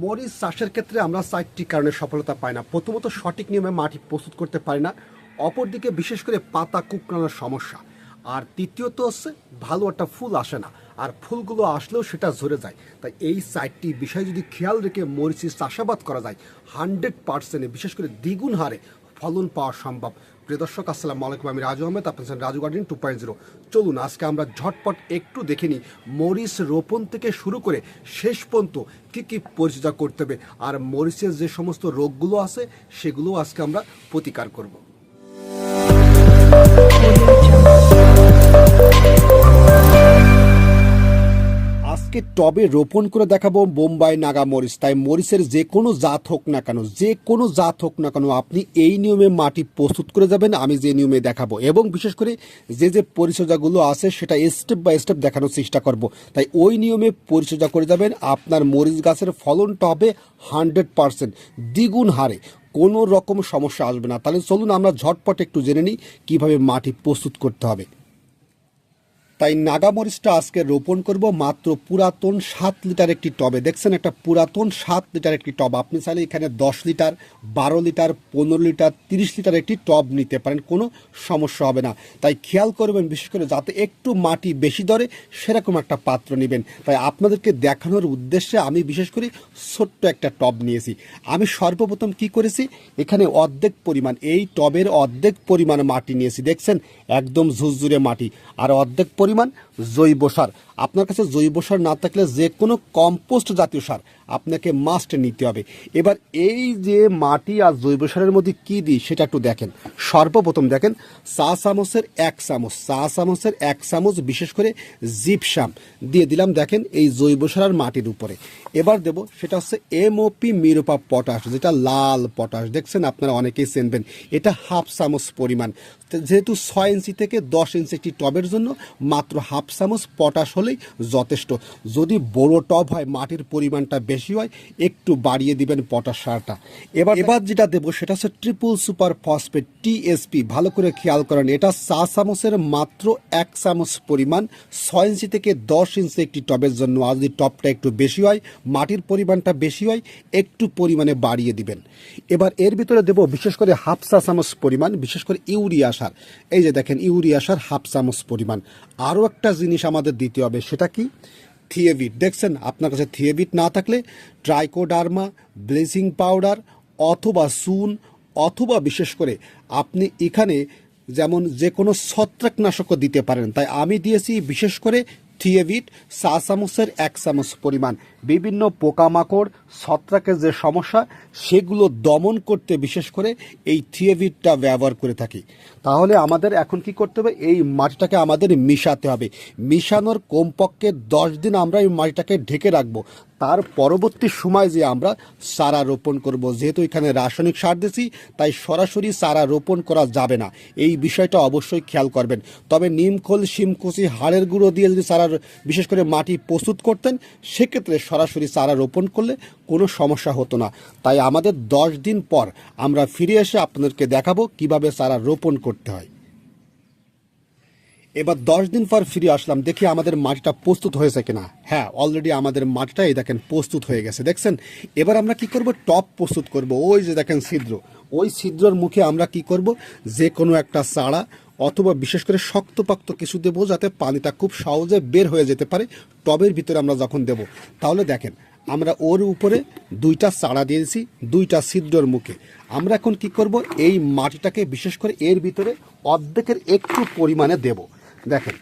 মরিচ চাষের ক্ষেত্রে আমরা চারটি কারণে সফলতা পাই না। প্রথমত, সঠিক নিয়মে মাটি প্রস্তুত করতে পারি না। অপরদিকে, বিশেষ করে পাতা কুকড়ানোর সমস্যা। আর তৃতীয়ত হচ্ছে, ভালো একটা ফুল আসে না। আর ফুলগুলো আসলেও সেটা ঝরে যায়। তাই এই চারটি বিষয় যদি খেয়াল রেখে মরিচের চাষাবাদ করা যায়, হান্ড্রেড পার্সেন্টে, বিশেষ করে দ্বিগুণ হারে ফলন পাওয়া সম্ভব। প্রিয় দর্শক, আসসালামু আলাইকুম। আমি রাজু আহমেদ, আপনার Raju garden two point zero. চলুন, আজকে আমরা ঝটপট একটু দেখে নিই মরিচ রোপণ থেকে শুরু করে শেষ পর্যন্ত কী কী পরিচর্যা করতে হবে। আর মরিচের যে সমস্ত রোগগুলো আছে সেগুলো আজকে আমরা প্রতিকার করব। আজকে টবে রোপণ করে দেখাবো বোম্বাই নাগা মরিচ। তাই মরিচের যে কোনো জাত হোক না কেন, যে কোনো জাত হোক না কেন আপনি এই নিয়মে মাটি প্রস্তুত করে যাবেন, আমি যে নিয়মে দেখাবো। এবং বিশেষ করে যে যে পরিচর্যাগুলো আছে, সেটা স্টেপ বাই স্টেপ দেখানোর চেষ্টা করব। তাই ওই নিয়মে পরিচর্যা করে যাবেন, আপনার মরিচ গাছের ফলনটা হবে হান্ড্রেড পারসেন্ট দ্বিগুণ হারে। কোনো রকম সমস্যা আসবে না। তাহলে চলুন আমরা ঝটপট একটু জেনে নিই কীভাবে মাটি প্রস্তুত করতে হবে। তাই নাগামরিচটা আজকে রোপণ করব মাত্র পুরাতন সাত লিটার একটি টবে। দেখছেন একটা পুরাতন সাত লিটার একটি টব। আপনি চাইলে এখানে দশ লিটার, বারো লিটার, পনেরো লিটার, তিরিশ লিটার একটি টব নিতে পারেন, কোনো সমস্যা হবে না। তাই খেয়াল করবেন বিশেষ করে যাতে একটু মাটি বেশি ধরে সেরকম একটা পাত্র নেবেন। তাই আপনাদেরকে দেখানোর উদ্দেশ্যে আমি বিশেষ করে ছোট্ট একটা টব নিয়েছি। আমি সর্বপ্রথম কি করেছি? এখানে অর্ধেক পরিমাণ, এই টবের অর্ধেক পরিমাণ মাটি নিয়েছি। দেখছেন? একদম ঝুরঝুরে মাটি। আর অর্ধেক পরিমাণ জৈব সার। আপনার কাছে জৈব সার না থাকলে যে কোনো কম্পোস্ট জাতীয় সার আপনাকে মাস্ট নিতে হবে। এবার এই যে মাটি আর জৈব সারের মধ্যে কি দিই সেটা একটু দেখেন। সর্বপ্রথম দেখেন, চা চামচের এক চামচ, চা চামচের এক চামচ বিশেষ করে জিপসাম দিয়ে দিলাম দেখেন এই জৈব সার আর মাটির উপরে। এবার দেব, সেটা হচ্ছে এমওপি মিরোপা পটাশ, যেটা লাল পটাশ। দেখছেন আপনারা অনেকেই চেনবেন, এটা হাফ চামচ পরিমাণ। যেহেতু ছয় ইঞ্চি থেকে দশ ইঞ্চি একটি টবের জন্য, মাত্র হাফ চামচ পটাশ হলেই যথেষ্ট। যদি বড় টব হয় মাটির পরিমাণটা বেশি হয় একটু বাড়িয়ে দিবেন পটাশ সারটা। এবার এবার যেটা দেবো সেটা হচ্ছে ট্রিপল সুপার ফসফেট টিএসপি ভালো করে খেয়াল করেন এটা চা চামচের মাত্র এক চামচ পরিমাণ ছয় ইঞ্চি থেকে দশ ইঞ্চি একটি টবের জন্য। আর যদি টবটা একটু বেশি হয় মাটির পরিমাণটা বেশি হয় একটু পরিমাণে বাড়িয়ে দিবেন। এবার এর ভিতরে দেবো বিশেষ করে হাফ চা চামচ পরিমাণ বিশেষ করে ইউরিয়া সার। এই যে দেখেন ইউরিয়া সার হাফ চামচ পরিমাণ। আরও একটা জিনিস আমাদের দিতে হবে, সেটা কি? থিয়েবিট দেখছেন, আপনার কাছে থিয়েবিট না থাকলে ট্রাইকোডার্মা ব্লিচিং পাউডার অথবা সুন অথবা বিশেষ করে আপনি এখানে যেমন যে কোনো ছত্রাকনাশকও দিতে পারেন। তাই আমি দিয়েছি বিশেষ করে থিয়েভিট চা চামচের এক চামচ পরিমাণ। বিভিন্ন পোকামাকড়, ছত্রাকের যে সমস্যা, সেগুলো দমন করতে বিশেষ করে এই থিয়েভিটটা ব্যবহার করে থাকি। তাহলে আমাদের এখন কি করতে হবে? এই মাটিটাকে আমাদের মিশাতে হবে। মিশানোর কমপক্ষে দশ দিন আমরা এই মাটিটাকে ঢেকে রাখব। তার পরবর্তী সময় যে আমরা চারা রোপণ করব। যেহেতু এখানে রাসায়নিক সার দিয়েছি তাই সরাসরি চারা রোপণ করা যাবে না। এই বিষয়টা অবশ্যই খেয়াল করবেন। তবে নিমখোল শিমকুচি হাড়ের গুঁড়ো দিয়ে যদি চারা, বিশেষ করে মাটি প্রস্তুত করতেন, সেক্ষেত্রে সরাসরি চারা রোপণ করলে কোনো সমস্যা হতো না। তাই আমাদের দশ দিন পর আমরা ফিরে এসে আপনাদেরকে দেখাবো কীভাবে চারা রোপণ করতে হয়। এবার দশ দিন পর ফিরে আসলাম, দেখি আমাদের মাটিটা প্রস্তুত হয়েছে কিনা। হ্যাঁ অলরেডি আমাদের মাটিটা এই দেখেন প্রস্তুত হয়ে গেছে। দেখছেন? এবার আমরা কি করব? টপ প্রস্তুত করব। ওই যে দেখেন ছিদ্র। ওই ছিদ্রর মুখে আমরা কি করব? যে কোনো একটা চারা অথবা বিশেষ করে শক্তপাক্ত কিছু দেবো যাতে পানিটা খুব সহজে বের হয়ে যেতে পারে। টবের ভিতরে আমরা যখন দেব, তাহলে দেখেন, আমরা ওর উপরে দুইটা চারা দিয়েছি, দুইটা ছিদ্রর মুখে। আমরা এখন কি করব, এই মাটিটাকে বিশেষ করে এর ভিতরে অর্ধেকের একটু পরিমাণে দেব। দেখেন,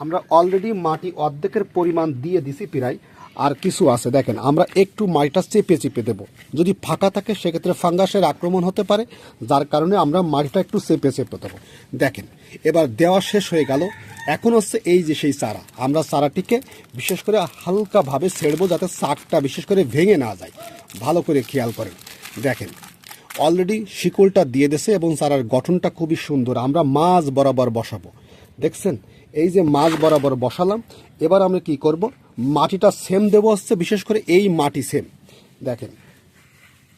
আমরা অলরেডি মাটি অর্ধেকের পরিমাণ দিয়ে দিছি প্রায়। আর কিছু আছে, দেখেন, আমরা একটু মাটিটা চেপে চেপে দেব। যদি ফাঁকা থাকে, সেক্ষেত্রে ফাঙ্গাসের আক্রমণ হতে পারে, যার কারণে আমরা মাটিটা একটু চেপে চেপে দেবো। দেখেন, এবার দেওয়া শেষ হয়ে গেল। এখন হচ্ছে এই যে সেই চারা। আমরা চারাটিকে বিশেষ করে হালকাভাবে ছেড়বো যাতে শাকটা বিশেষ করে ভেঙে না যায়। ভালো করে খেয়াল করেন। দেখেন অলরেডি শিকলটা দিয়ে দেছে এবং চারার গঠনটা খুবই সুন্দর। আমরা মাছ বরাবর বসাবো। দেখছেন? এই যে মাছ বরাবর বসালাম। এবার আমরা কি করব? মাটিটা সেম দেবো হচ্ছে, বিশেষ করে এই মাটি সেম। দেখেন,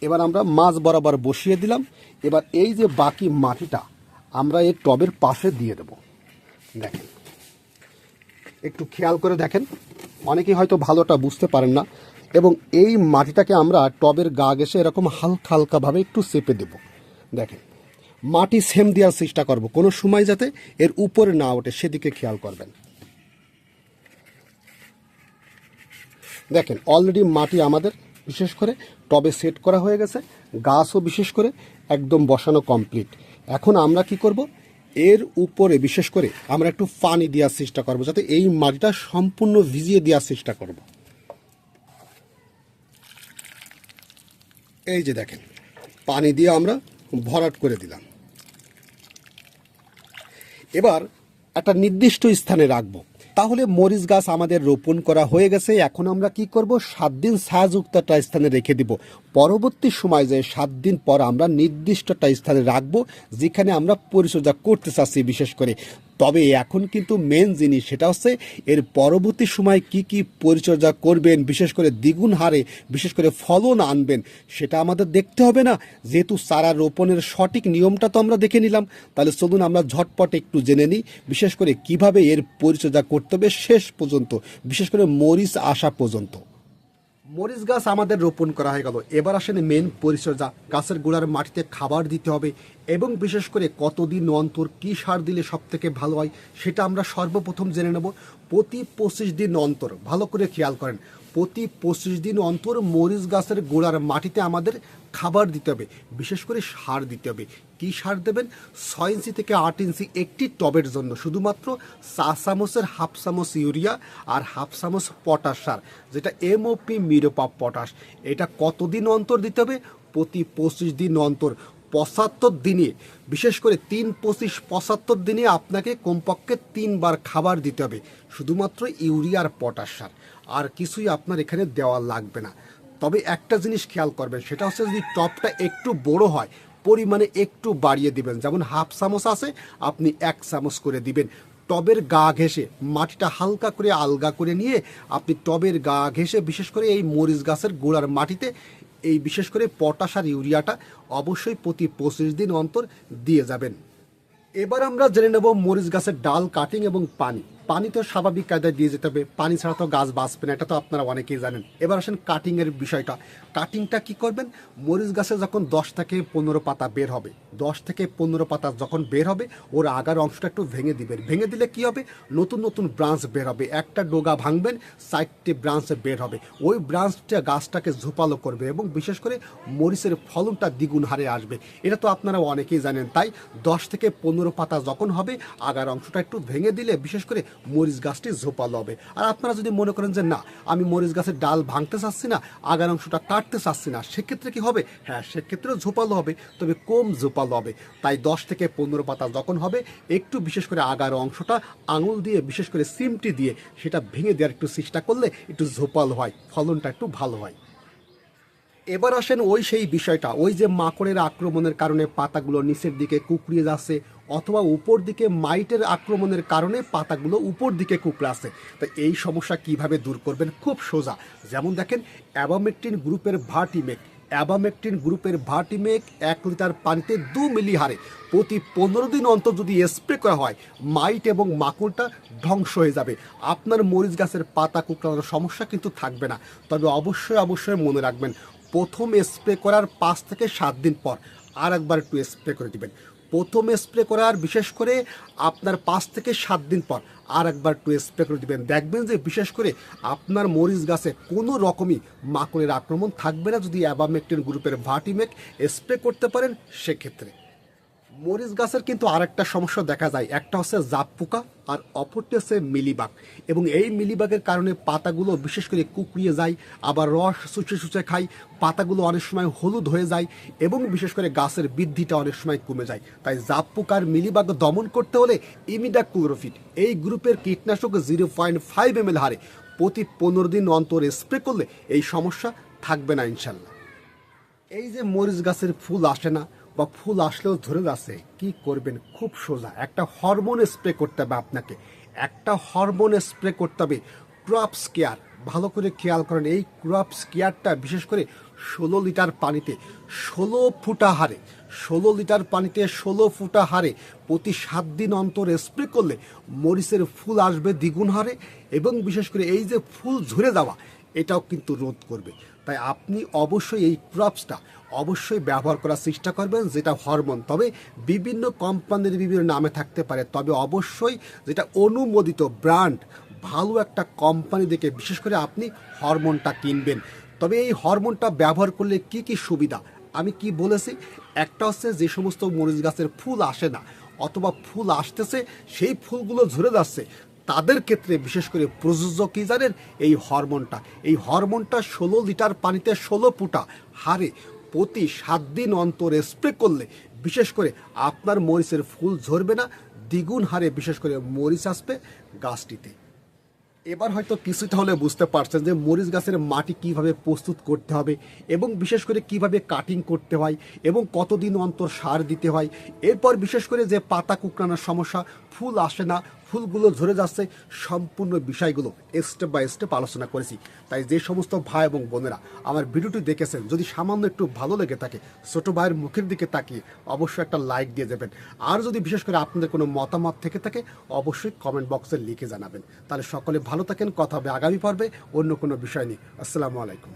এবার আমরা মাছ বরাবর বসিয়ে দিলাম। এবার এই যে বাকি মাটিটা, আমরা এই টবের পাশে দিয়ে দেব। দেখেন, একটু খেয়াল করে দেখেন। অনেকেই হয়তো ভালোটা বুঝতে পারেন না। এবং এই মাটিটাকে আমরা টবের গা ঘেসে এরকম হালকা হালকাভাবে একটু চেপে দেব। দেখেন, মাটি সেম দেওয়ার চেষ্টা করব। কোনো সময় যাতে এর উপরে না ওঠে, সেদিকে খেয়াল করবেন। দেখেন অলরেডি মাটি আমাদের, বিশেষ করে টবে সেট করা হয়ে গেছে, গাছও বিশেষ করে একদম বসানো কমপ্লিট এখন আমরা কি করব? এর উপরে বিশেষ করে আমরা একটু পানি দেওয়ার চেষ্টা করব, যাতে এই মাটিটা সম্পূর্ণ ভিজিয়ে দেওয়ার চেষ্টা করব। এই যে দেখেন, পানি দিয়ে আমরা ভরাট করে দিলাম। এবার একটা নির্দিষ্ট স্থানে রাখব। তাহলে মরিচ গাছ আমাদের রোপণ করা হয়ে গেছে, এখন আমরা কি করব? সাত দিন ছায়াযুক্ত একটা স্থানে রেখে দিব। পরবর্তী সময় যে সাত দিন পর আমরা নির্দিষ্ট একটা স্থানে রাখব, যেখানে আমরা পরিচর্যা করতে চাচ্ছি বিশেষ করে। তবে এখন কিন্তু মেন জিনিস সেটা হচ্ছে এর পরবর্তী সময় কি কি পরিচর্যা করবেন, বিশেষ করে দ্বিগুণ হারে, বিশেষ করে ফলন আনবেন, সেটা আমাদের দেখতে হবে না। যেহেতু চারা রোপণের সঠিক নিয়মটা তো আমরা দেখে নিলাম, তাহলে চলুন আমরা ঝটপট একটু জেনে নিই, বিশেষ করে কীভাবে এর পরিচর্যা করতে হবে শেষ পর্যন্ত, বিশেষ করে মরিচ আসা পর্যন্ত। মরিচ গাছ আমাদের রোপণ করা হয়ে গেল। এবার আসেন মেন পরিচর্যা। গাছের গোড়ার মাটিতে খাবার দিতে হবে এবং বিশেষ করে কতদিন অন্তর কী সার দিলে সব থেকে ভালো হয় সেটা আমরা সর্বপ্রথম জেনে নেব। প্রতি পঁচিশ দিন অন্তর। ভালো করে খেয়াল করেন। প্রতি পঁচিশ দিন অন্তর মরিচ গাছের গোড়ার মাটিতে আমাদের খাবার দিতে হবে, বিশেষ করে সার দিতে হবে। কী সার দেবেন? ছয় ইঞ্চি থেকে আট ইঞ্চি একটি টবের জন্য, শুধুমাত্র চা চামচের হাফ চামচ ইউরিয়া আর হাফ চামচ পটাশ সার, যেটা এমওপি মিরোপা পটাশ। এটা কতদিন অন্তর দিতে হবে? প্রতি পঁচিশ দিন অন্তর, পঁচাত্তর দিনে। বিশেষ করে তিন পঁচিশ পঁচাত্তর দিনে আপনাকে কমপক্ষে তিনবার খাবার দিতে হবে, শুধুমাত্র ইউরিয়া আর পটাশ সার। আর কিছুই আপনার এখানে দেওয়া লাগবে না। তবে একটা জিনিস খেয়াল করবেন, সেটা হচ্ছে যদি টপটা একটু বড় হয়, পরিমাণে একটু বাড়িয়ে দিবেন। যেমন হাফ চামচ আছে, আপনি এক চামচ করে দিবেন। টবের গা ঘেঁষে, মাটিটা হালকা করে আলগা করে নিয়ে আপনি টবের গা ঘেঁষে, বিশেষ করে এই মরিচ গাছের গোড়ার মাটিতে, এই বিশেষ করে পটাশ আর ইউরিয়াটা অবশ্যই প্রতি পঁচিশ দিন অন্তর দিয়ে যাবেন। এবার আমরা জেনে নেব মরিচ গাছের ডাল কাটিং এবং পানি। পানি তো স্বাভাবিক কায়দায় দিয়ে যেতে হবে। পানি ছাড়া তো গাছ বাঁচবে না, এটা তো আপনারা অনেকেই জানেন। এবার আসেন কাটিংয়ের বিষয়টা। কাটিংটা কি করবেন? মরিচ গাছে যখন দশ থেকে পনেরো পাতা বের হবে, দশ থেকে পনেরো পাতা যখন বের হবে, ওর আগার অংশটা একটু ভেঙে দিবেন। ভেঙে দিলে কি হবে? নতুন নতুন ব্রাঞ্চ বের হবে। একটা ডোগা ভাঙবেন, চারটে ব্রাঞ্চ বের হবে। ওই ব্রাঞ্চটা গাছটাকে ঝোপালো করবে এবং বিশেষ করে মরিচের ফলনটা দ্বিগুণ হারে আসবে। এটা তো আপনারা অনেকেই জানেন। তাই দশ থেকে পনেরো পাতা যখন হবে, আগার অংশটা একটু ভেঙে দিলে বিশেষ করে মরিচ গাছটি ঝোপালো হবে আর আপনারা যদি মনে করেন যে না, আমি মরিচ গাছের ডাল ভাঙতে চাচ্ছি না, আগার অংশটা কাটতে চাচ্ছি না, সেক্ষেত্রে কি হবে? হ্যাঁ সেক্ষেত্রেও ঝোপালো হবে তবে কম ঝোপালো হবে তাই দশ থেকে পনেরো পাতা যখন হবে, একটু বিশেষ করে আগার অংশটা আঙুল দিয়ে, বিশেষ করে সিমটি দিয়ে, সেটা ভেঙে দেওয়ার একটু চেষ্টা করলে একটু ঝোপালো হয়, ফলনটা একটু ভালো হয়। এবার আসেন ওই সেই বিষয়টা, ওই যে মাকড়ের আক্রমণের কারণে পাতাগুলো নিচের দিকে কুকড়িয়ে যাচ্ছে অথবা উপর দিকে মাইটের আক্রমণের কারণে পাতাগুলো উপর দিকে কুকড়ে আসে তো এই সমস্যা কীভাবে দূর করবেন? খুব সোজা। যেমন দেখেন, অ্যাবামেকটিন গ্রুপের ভার্টিমেক অ্যাবামেকটিন গ্রুপের ভার্টিমেক এক লিটার পানিতে দু মিলি হারে। প্রতি পনেরো দিন অন্তর যদি স্প্রে করা হয়, মাইট এবং মাকড়টা ধ্বংস হয়ে যাবে। আপনার মরিচ গাছের পাতা কুকড়ানোর সমস্যা কিন্তু থাকবে না। তবে অবশ্যই অবশ্যই মনে রাখবেন প্রথম স্প্রে করার পাঁচ থেকে সাত দিন পর আর একবার একটু স্প্রে করে দেবেন। প্রথম স্প্রে করার বিশেষ করে আপনার পাঁচ থেকে সাত দিন পর আর একবার একটু স্প্রে করে দেবেন। দেখবেন যে বিশেষ করে আপনার মরিচ গাছে কোনো রকমই মাকড়ের আক্রমণ থাকবে না। যদি অ্যাবামেকটিন গ্রুপের ভাটিমেক স্প্রে করতে পারেন, সেক্ষেত্রে। মরিচ গাছের কিন্তু আরেকটা সমস্যা দেখা যায়। একটা হচ্ছে জাপ পোকা আর অপরটি হচ্ছে মিলিবাগ। এবং এই মিলিবাগের কারণে পাতাগুলো বিশেষ করে কুকড়িয়ে যায়, আবার রস শুষে শুষে খায়, পাতাগুলো অনেক সময় হলুদ হয়ে যায় এবং বিশেষ করে গাছের বৃদ্ধিটা অনেক সময় কমে যায়। তাই জাপ পোকার মিলিবাগ দমন করতে হলে ইমিডা ক্লোরোফিট এই গ্রুপের কীটনাশক zero point five M L হারে প্রতি পনেরো দিন অন্তর স্প্রে করলে এই সমস্যা থাকবে না ইনশাল্লাহ। এই যে মরিচ গাছের ফুল আসে না বা ফুল আসলেও ধরে যাচ্ছে কি করবেন? খুব সোজা। একটা হরমোন স্প্রে করতে হবে আপনাকে। একটা হরমোন স্প্রে করতে হবে। ক্রপস কেয়ার ভালো করে খেয়াল করেন, এই ক্রপস কেয়ারটা বিশেষ করে ষোলো লিটার পানিতে, ষোলো ফুটা হারে ষোলো লিটার পানিতে ষোলো ফুটা হারে প্রতি সাত দিন অন্তর স্প্রে করলে মরিচের ফুল আসবে দ্বিগুণ হারে এবং বিশেষ করে এই যে ফুল ঝরে যাওয়া, এটাও কিন্তু রোধ করবে। তাই আপনি অবশ্যই এই ক্রপসটা অবশ্যই ব্যবহার করার চেষ্টা করবেন, যেটা হরমোন তবে বিভিন্ন কোম্পানির বিভিন্ন নামে থাকতে পারে। তবে অবশ্যই যেটা অনুমোদিত ব্র্যান্ড ভালো একটা কোম্পানি দেখে বিশেষ করে আপনি হরমোনটা কিনবেন। তবে এই হরমোনটা ব্যবহার করলে কি কি সুবিধা? আমি কি বলেছি? একটা হচ্ছে যে সমস্ত মরিচ গাছের ফুল আসে না, অথবা ফুল আসতেছে, সেই ফুলগুলো ঝরে যাচ্ছে। তাদের ক্ষেত্রে, বিশেষ করে প্রযোজ্য কি জানেন? এই হরমোনটা। এই হরমোনটা ষোলো লিটার পানিতে ষোলো ফুটা হারে প্রতি সাত দিন অন্তর স্প্রে করলে, বিশেষ করে আপনার মরিচের ফুল ঝরবে না, দ্বিগুণ হারে বিশেষ করে মরিচ আসবে গাছটিতে। এবার হয়তো কিছুটা হলে বুঝতে পারছেন যে মরিচ গাছের মাটি কীভাবে প্রস্তুত করতে হবে এবং বিশেষ করে কীভাবে কাটিং করতে হয় এবং কতদিন অন্তর সার দিতে হয়। এরপর বিশেষ করে যে পাতা কুকড়ানোর সমস্যা, ফুল আসে না ফুলগুলো ঝরে যাচ্ছে, সম্পূর্ণ বিষয়গুলো স্টেপ বাই স্টেপ আলোচনা করেছি। তাই যে সমস্ত ভাই এবং বোনেরা আমার ভিডিওটি দেখেছেন, যদি সামান্য একটু ভালো লেগে থাকে, ছোট ভাইয়ের মুখের দিকে তাকিয়ে অবশ্যই একটা লাইক দিয়ে যাবেন। আর যদি বিশেষ করে আপনাদের কোনো মতামত থেকে থাকে, অবশ্যই কমেন্ট বক্সে লিখে জানাবেন। তাহলে সকলে ভালো থাকেন, কথা হবে আগামী পর্বে অন্য কোনো বিষয় নিয়ে। আসসালামু আলাইকুম।